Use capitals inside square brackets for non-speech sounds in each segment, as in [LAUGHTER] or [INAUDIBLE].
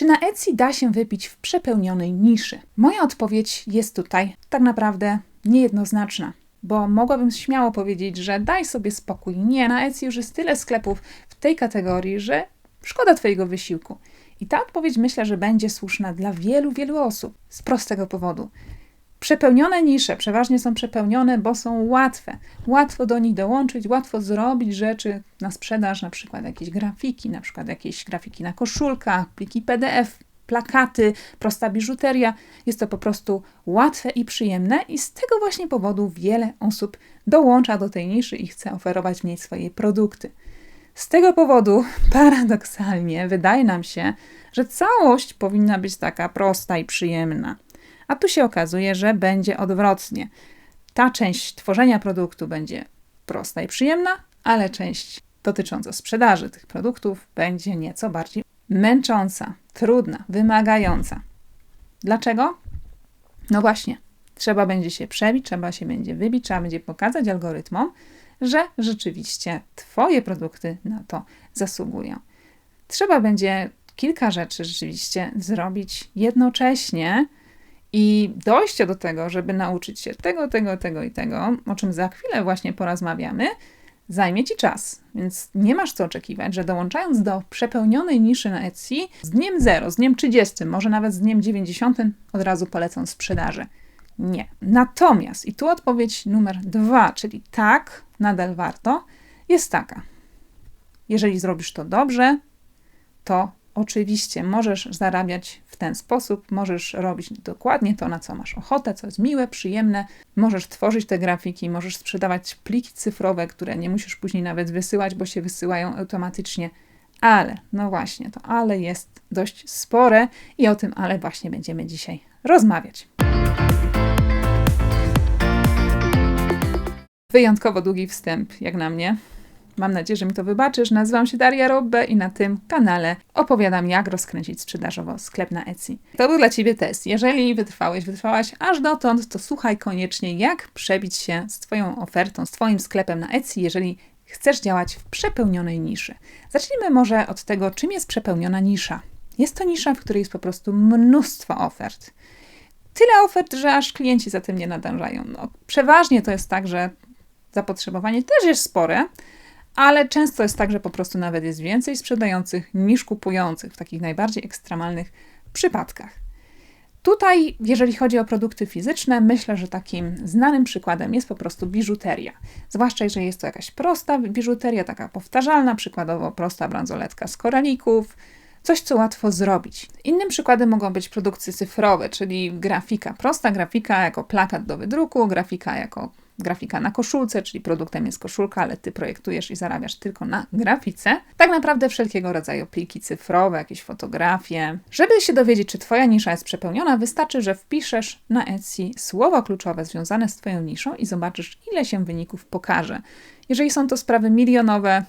Czy na Etsy da się wypić w przepełnionej niszy? Moja odpowiedź jest tutaj tak naprawdę niejednoznaczna, bo mogłabym śmiało powiedzieć, że daj sobie spokój. Nie, na Etsy już jest tyle sklepów w tej kategorii, że szkoda Twojego wysiłku. I ta odpowiedź myślę, że będzie słuszna dla wielu, wielu osób z prostego powodu. Przepełnione nisze przeważnie są przepełnione, bo są łatwe. Łatwo do nich dołączyć, łatwo zrobić rzeczy na sprzedaż, na przykład jakieś grafiki, na przykład jakieś grafiki na koszulkach, pliki PDF, plakaty, prosta biżuteria. Jest to po prostu łatwe i przyjemne i z tego właśnie powodu wiele osób dołącza do tej niszy i chce oferować w niej swoje produkty. Z tego powodu, [LAUGHS] paradoksalnie, wydaje nam się, że całość powinna być taka prosta i przyjemna. A tu się okazuje, że będzie odwrotnie. Ta część tworzenia produktu będzie prosta i przyjemna, ale część dotycząca sprzedaży tych produktów będzie nieco bardziej męcząca, trudna, wymagająca. Dlaczego? No właśnie, trzeba będzie się przebić, trzeba się będzie wybić, trzeba będzie pokazać algorytmom, że rzeczywiście Twoje produkty na to zasługują. Trzeba będzie kilka rzeczy rzeczywiście zrobić jednocześnie i dojście do tego, żeby nauczyć się tego, tego, tego i tego, o czym za chwilę właśnie porozmawiamy, zajmie ci czas. Więc nie masz co oczekiwać, że dołączając do przepełnionej niszy na Etsy, z dniem 0, z dniem 30, może nawet z dniem 90 od razu polecą sprzedaży. Nie. Natomiast, i tu odpowiedź numer dwa, czyli tak, nadal warto, jest taka. Jeżeli zrobisz to dobrze, to oczywiście możesz zarabiać w ten sposób, możesz robić dokładnie to, na co masz ochotę, co jest miłe, przyjemne, możesz tworzyć te grafiki, możesz sprzedawać pliki cyfrowe, które nie musisz później nawet wysyłać, bo się wysyłają automatycznie. Ale, no właśnie, to ale jest dość spore i o tym ale właśnie będziemy dzisiaj rozmawiać. Wyjątkowo długi wstęp, jak na mnie. Mam nadzieję, że mi to wybaczysz. Nazywam się Daria Robbe i na tym kanale opowiadam, jak rozkręcić sprzedażowo sklep na Etsy. To był dla Ciebie test. Jeżeli wytrwałeś, wytrwałaś aż dotąd, to słuchaj koniecznie, jak przebić się z Twoją ofertą, z Twoim sklepem na Etsy, jeżeli chcesz działać w przepełnionej niszy. Zacznijmy może od tego, czym jest przepełniona nisza. Jest to nisza, w której jest po prostu mnóstwo ofert. Tyle ofert, że aż klienci za tym nie nadążają. No, przeważnie to jest tak, że zapotrzebowanie też jest spore, ale często jest tak, że po prostu nawet jest więcej sprzedających niż kupujących w takich najbardziej ekstremalnych przypadkach. Tutaj, jeżeli chodzi o produkty fizyczne, myślę, że takim znanym przykładem jest po prostu biżuteria. Zwłaszcza jeżeli jest to jakaś prosta biżuteria, taka powtarzalna, przykładowo prosta bransoletka z koralików, coś, co łatwo zrobić. Innym przykładem mogą być produkty cyfrowe, czyli grafika. Prosta grafika jako plakat do wydruku, grafika jako grafika na koszulce, czyli produktem jest koszulka, ale ty projektujesz i zarabiasz tylko na grafice. Tak naprawdę wszelkiego rodzaju pliki cyfrowe, jakieś fotografie. Żeby się dowiedzieć, czy twoja nisza jest przepełniona, wystarczy, że wpiszesz na Etsy słowa kluczowe związane z twoją niszą i zobaczysz, ile się wyników pokaże. Jeżeli są to sprawy milionowe,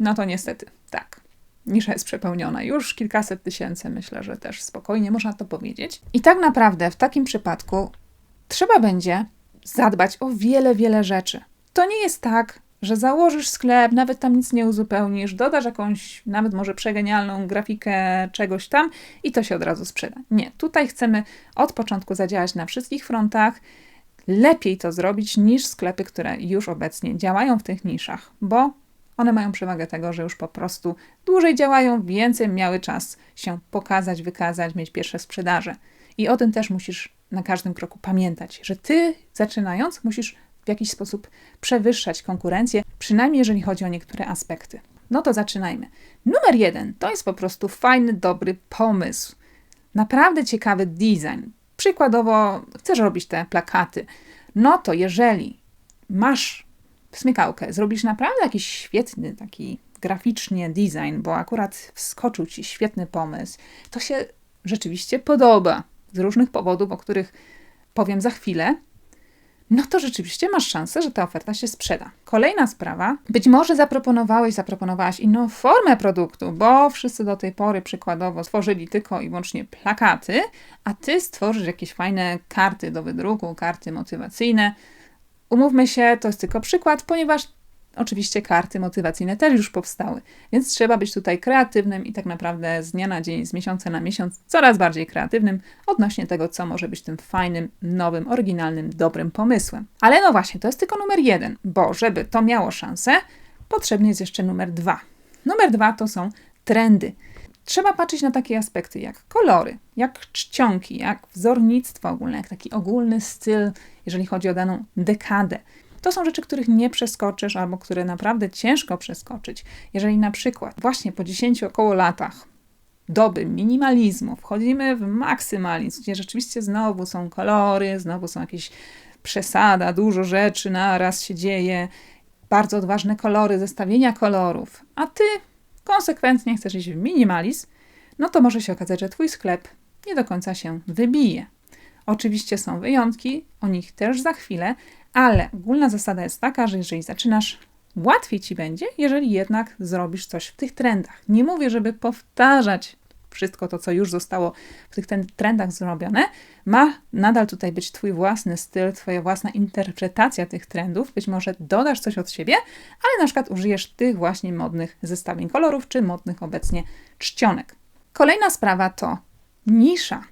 no to niestety tak. Nisza jest przepełniona już kilkaset tysięcy, myślę, że też spokojnie można to powiedzieć. I tak naprawdę w takim przypadku trzeba będzie zadbać o wiele, wiele rzeczy. To nie jest tak, że założysz sklep, nawet tam nic nie uzupełnisz, dodasz jakąś, nawet może przegenialną grafikę czegoś tam i to się od razu sprzeda. Nie, tutaj chcemy od początku zadziałać na wszystkich frontach. Lepiej to zrobić niż sklepy, które już obecnie działają w tych niszach, bo one mają przewagę tego, że już po prostu dłużej działają, więcej miały czas się pokazać, wykazać, mieć pierwsze sprzedaże. I o tym też musisz na każdym kroku pamiętać, że ty zaczynając musisz w jakiś sposób przewyższać konkurencję, przynajmniej jeżeli chodzi o niektóre aspekty. No to zaczynajmy. Numer jeden to jest po prostu fajny, dobry pomysł. Naprawdę ciekawy design. Przykładowo, chcesz robić te plakaty. No to jeżeli masz smykałkę, zrobisz naprawdę jakiś świetny, taki graficznie design, bo akurat wskoczył ci świetny pomysł, to się rzeczywiście podoba z różnych powodów, o których powiem za chwilę, no to rzeczywiście masz szansę, że ta oferta się sprzeda. Kolejna sprawa, być może zaproponowałeś, zaproponowałaś inną formę produktu, bo wszyscy do tej pory przykładowo stworzyli tylko i wyłącznie plakaty, a ty stworzysz jakieś fajne karty do wydruku, karty motywacyjne. Umówmy się, to jest tylko przykład, ponieważ Oczywiście karty motywacyjne też już powstały, więc trzeba być tutaj kreatywnym i tak naprawdę z dnia na dzień, z miesiąca na miesiąc coraz bardziej kreatywnym odnośnie tego, co może być tym fajnym, nowym, oryginalnym, dobrym pomysłem. Ale no właśnie, to jest tylko numer jeden, bo żeby to miało szansę, potrzebny jest jeszcze numer dwa. Numer dwa to są trendy. Trzeba patrzeć na takie aspekty jak kolory, jak czcionki, jak wzornictwo ogólne, jak taki ogólny styl, jeżeli chodzi o daną dekadę. To są rzeczy, których nie przeskoczysz albo które naprawdę ciężko przeskoczyć. Jeżeli na przykład właśnie po 10 około latach doby minimalizmu wchodzimy w maksymalizm, gdzie rzeczywiście znowu są kolory, znowu są jakieś przesada, dużo rzeczy naraz się dzieje, bardzo odważne kolory, zestawienia kolorów, a ty konsekwentnie chcesz iść w minimalizm, no to może się okazać, że twój sklep nie do końca się wybije. Oczywiście są wyjątki, o nich też za chwilę, ale ogólna zasada jest taka, że jeżeli zaczynasz, łatwiej ci będzie, jeżeli jednak zrobisz coś w tych trendach. Nie mówię, żeby powtarzać wszystko to, co już zostało w tych trendach zrobione, ma nadal tutaj być Twój własny styl, Twoja własna interpretacja tych trendów. Być może dodasz coś od siebie, ale na przykład użyjesz tych właśnie modnych zestawień kolorów, czy modnych obecnie czcionek. Kolejna sprawa to nisza,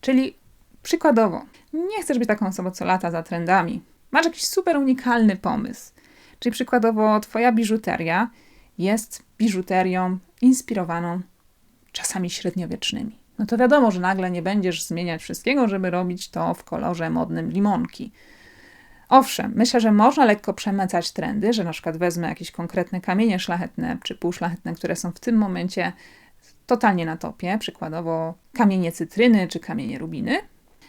czyli przykładowo, nie chcesz być taką osobą, co lata za trendami. Masz jakiś super unikalny pomysł. Czyli przykładowo, Twoja biżuteria jest biżuterią inspirowaną czasami średniowiecznymi. No to wiadomo, że nagle nie będziesz zmieniać wszystkiego, żeby robić to w kolorze modnym limonki. Owszem, myślę, że można lekko przemycać trendy, że na przykład wezmę jakieś konkretne kamienie szlachetne czy półszlachetne, które są w tym momencie totalnie na topie, przykładowo kamienie cytryny czy kamienie rubiny,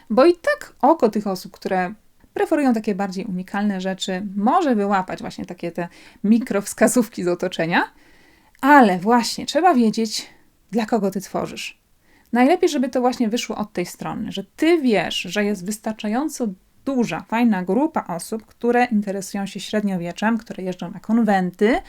bo i tak oko tych osób, które preferują takie bardziej unikalne rzeczy, może wyłapać właśnie takie te mikrowskazówki z otoczenia, ale właśnie trzeba wiedzieć, dla kogo ty tworzysz. Najlepiej, żeby to właśnie wyszło od tej strony, że ty wiesz, że jest wystarczająco duża, fajna grupa osób, które interesują się średniowieczem, które jeżdżą na konwenty.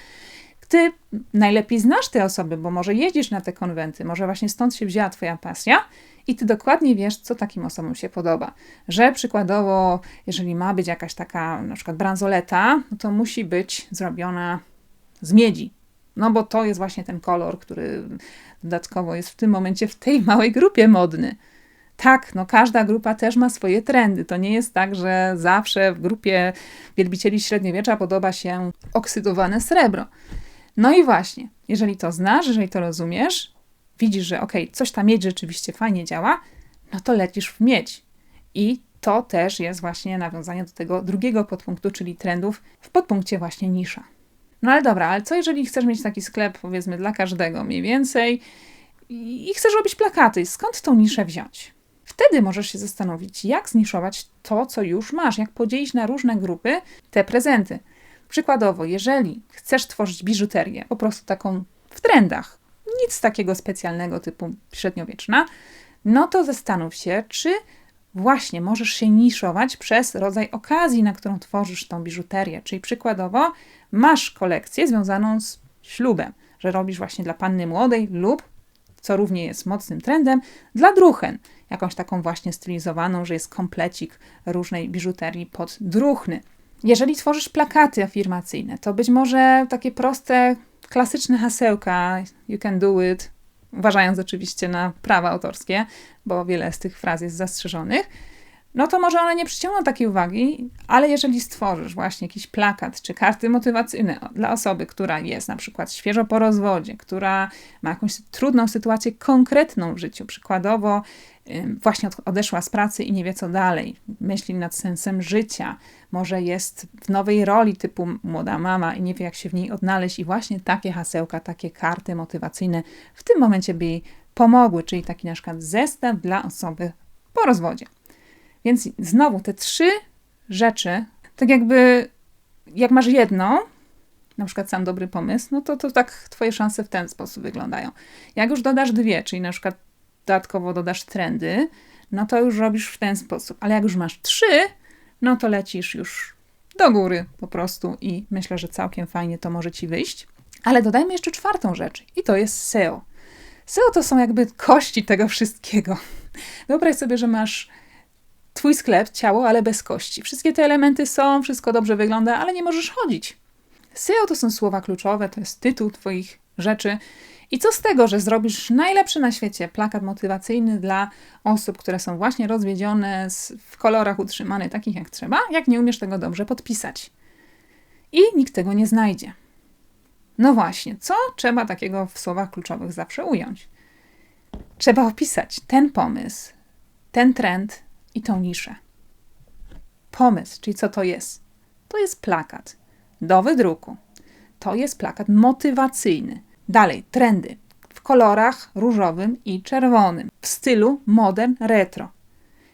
Ty najlepiej znasz te osoby, bo może jeździsz na te konwenty, może właśnie stąd się wzięła Twoja pasja i Ty dokładnie wiesz, co takim osobom się podoba. Że przykładowo, jeżeli ma być jakaś taka na przykład bransoleta, no to musi być zrobiona z miedzi, no bo to jest właśnie ten kolor, który dodatkowo jest w tym momencie w tej małej grupie modny. Tak, no każda grupa też ma swoje trendy. To nie jest tak, że zawsze w grupie wielbicieli średniowiecza podoba się oksydowane srebro. No i właśnie, jeżeli to znasz, jeżeli to rozumiesz, widzisz, że ok, coś ta miedź rzeczywiście fajnie działa, no to lecisz w miedź. I to też jest właśnie nawiązanie do tego drugiego podpunktu, czyli trendów w podpunkcie właśnie nisza. No ale dobra, ale co jeżeli chcesz mieć taki sklep, powiedzmy, dla każdego mniej więcej i chcesz robić plakaty? Skąd tą niszę wziąć? Wtedy możesz się zastanowić, jak zniszować to, co już masz, jak podzielić na różne grupy te prezenty. Przykładowo, jeżeli chcesz tworzyć biżuterię, po prostu taką w trendach, nic takiego specjalnego typu średniowieczna, no to zastanów się, czy właśnie możesz się niszować przez rodzaj okazji, na którą tworzysz tą biżuterię. Czyli przykładowo masz kolekcję związaną z ślubem, że robisz właśnie dla panny młodej lub, co równie jest mocnym trendem, dla druchen. Jakąś taką właśnie stylizowaną, że jest komplecik różnej biżuterii pod druchny. Jeżeli tworzysz plakaty afirmacyjne, to być może takie proste, klasyczne hasełka, you can do it, uważając oczywiście na prawa autorskie, bo wiele z tych fraz jest zastrzeżonych, no to może one nie przyciągną takiej uwagi, ale jeżeli stworzysz właśnie jakiś plakat czy karty motywacyjne dla osoby, która jest na przykład świeżo po rozwodzie, która ma jakąś trudną sytuację konkretną w życiu, przykładowo właśnie odeszła z pracy i nie wie co dalej, myśli nad sensem życia, może jest w nowej roli typu młoda mama i nie wie jak się w niej odnaleźć i właśnie takie hasełka, takie karty motywacyjne w tym momencie by jej pomogły, czyli taki na przykład zestaw dla osoby po rozwodzie. Więc znowu te trzy rzeczy, tak jakby jak masz jedną, na przykład sam dobry pomysł, no to, to tak twoje szanse w ten sposób wyglądają. Jak już dodasz dwie, czyli na przykład dodatkowo dodasz trendy, no to już robisz w ten sposób. Ale jak już masz trzy, no to lecisz już do góry po prostu i myślę, że całkiem fajnie to może ci wyjść. Ale dodajmy jeszcze czwartą rzecz i to jest SEO. SEO to są jakby kości tego wszystkiego. Wyobraź sobie, że masz twój sklep, ciało, ale bez kości. Wszystkie te elementy są, wszystko dobrze wygląda, ale nie możesz chodzić. SEO to są słowa kluczowe, to jest tytuł Twoich rzeczy. I co z tego, że zrobisz najlepszy na świecie plakat motywacyjny dla osób, które są właśnie rozwiedzione, w kolorach utrzymane takich jak trzeba, jak nie umiesz tego dobrze podpisać. I nikt tego nie znajdzie. No właśnie, co trzeba takiego w słowach kluczowych zawsze ująć? Trzeba opisać ten pomysł, ten trend i tą niszę. Pomysł, czyli co to jest? To jest plakat do wydruku. To jest plakat motywacyjny. Dalej, trendy w kolorach różowym i czerwonym, w stylu modern retro.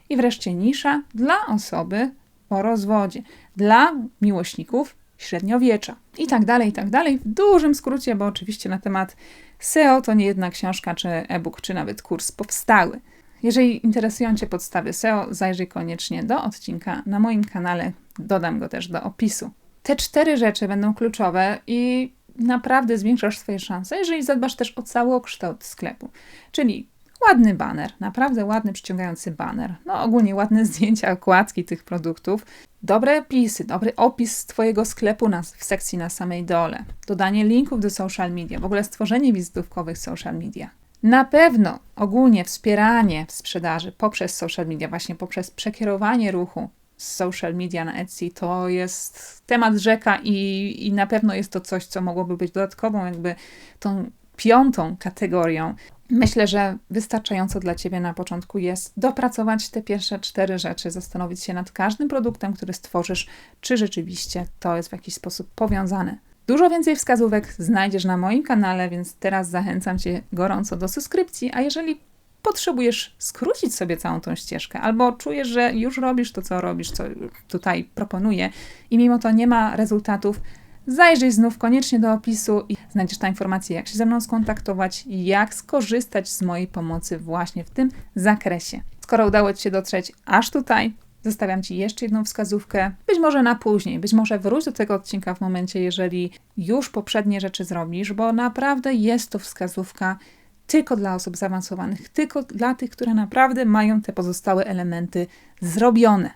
I wreszcie nisza dla osoby po rozwodzie, dla miłośników średniowiecza i tak dalej, i tak dalej. W dużym skrócie, bo oczywiście na temat SEO to nie jedna książka, czy e-book, czy nawet kurs powstały. Jeżeli interesują Cię podstawy SEO, zajrzyj koniecznie do odcinka na moim kanale. Dodam go też do opisu. Te cztery rzeczy będą kluczowe i naprawdę zwiększasz swoje szanse, jeżeli zadbasz też o cały kształt sklepu. Czyli ładny banner, naprawdę ładny, przyciągający banner. No ogólnie ładne [LAUGHS] zdjęcia, okładki tych produktów. Dobre opisy, dobry opis Twojego sklepu na, w sekcji na samej dole. Dodanie linków do social media, w ogóle stworzenie wizytówkowych social media. Na pewno ogólnie wspieranie w sprzedaży poprzez social media, właśnie poprzez przekierowanie ruchu z social media na Etsy, to jest temat rzeka i, i na pewno jest to coś, co mogłoby być dodatkową, jakby tą piątą kategorią. Myślę, że wystarczająco dla Ciebie na początku jest dopracować te pierwsze cztery rzeczy, zastanowić się nad każdym produktem, który stworzysz, czy rzeczywiście to jest w jakiś sposób powiązane. Dużo więcej wskazówek znajdziesz na moim kanale, więc teraz zachęcam Cię gorąco do subskrypcji, a jeżeli potrzebujesz skrócić sobie całą tą ścieżkę, albo czujesz, że już robisz to, co robisz, co tutaj proponuję i mimo to nie ma rezultatów, zajrzyj znów koniecznie do opisu i znajdziesz tam informacje, jak się ze mną skontaktować jak skorzystać z mojej pomocy właśnie w tym zakresie. Skoro udało Ci się dotrzeć aż tutaj, zostawiam Ci jeszcze jedną wskazówkę, być może na później, być może wróć do tego odcinka w momencie, jeżeli już poprzednie rzeczy zrobisz, bo naprawdę jest to wskazówka tylko dla osób zaawansowanych, tylko dla tych, które naprawdę mają te pozostałe elementy zrobione.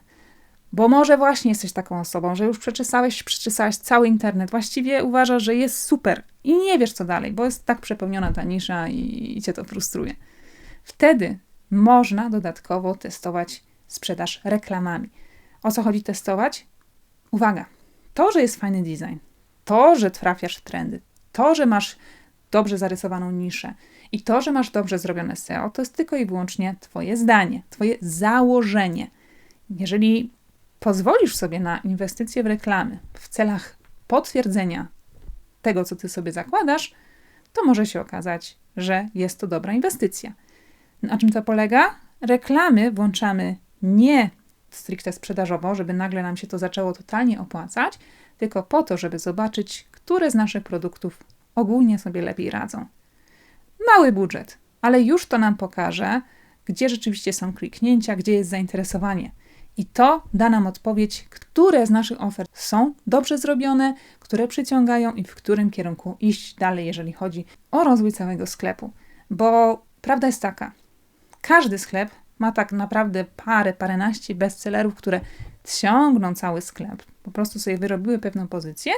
Bo może właśnie jesteś taką osobą, że już przeczesałeś, przeczesałeś cały internet, właściwie uważasz, że jest super i nie wiesz co dalej, bo jest tak przepełniona ta nisza i, i cię to frustruje. Wtedy można dodatkowo testować sprzedaż reklamami. O co chodzi testować? Uwaga, to, że jest fajny design, to, że trafiasz w trendy, to, że masz dobrze zarysowaną niszę i to, że masz dobrze zrobione SEO, to jest tylko i wyłącznie Twoje zdanie, Twoje założenie. Jeżeli pozwolisz sobie na inwestycje w reklamy w celach potwierdzenia tego, co Ty sobie zakładasz, to może się okazać, że jest to dobra inwestycja. Na czym to polega? Reklamy włączamy nie stricte sprzedażowo, żeby nagle nam się to zaczęło totalnie opłacać, tylko po to, żeby zobaczyć, które z naszych produktów ogólnie sobie lepiej radzą. Mały budżet, ale już to nam pokaże, gdzie rzeczywiście są kliknięcia, gdzie jest zainteresowanie. I to da nam odpowiedź, które z naszych ofert są dobrze zrobione, które przyciągają i w którym kierunku iść dalej, jeżeli chodzi o rozwój całego sklepu. Bo prawda jest taka, każdy sklep ma tak naprawdę parę, paręnaście bestsellerów, które ciągną cały sklep. Po prostu sobie wyrobiły pewną pozycję,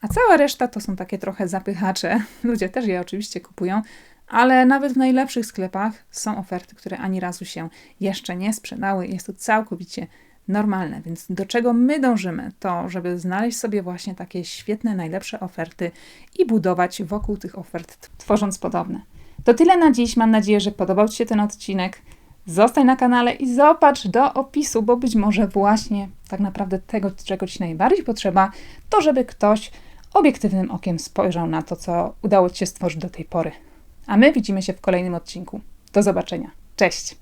a cała reszta to są takie trochę zapychacze. [LAUGHS] Ludzie też je oczywiście kupują, ale nawet w najlepszych sklepach są oferty, które ani razu się jeszcze nie sprzedały. Jest to całkowicie normalne. Więc do czego my dążymy? To, żeby znaleźć sobie właśnie takie świetne, najlepsze oferty i budować wokół tych ofert, tworząc podobne. To tyle na dziś. Mam nadzieję, że podobał Ci się ten odcinek. Zostań na kanale i zobacz do opisu, bo być może właśnie tak naprawdę tego, czego Ci najbardziej potrzeba, to żeby ktoś obiektywnym okiem spojrzał na to, co udało Ci się stworzyć do tej pory. A my widzimy się w kolejnym odcinku. Do zobaczenia. Cześć!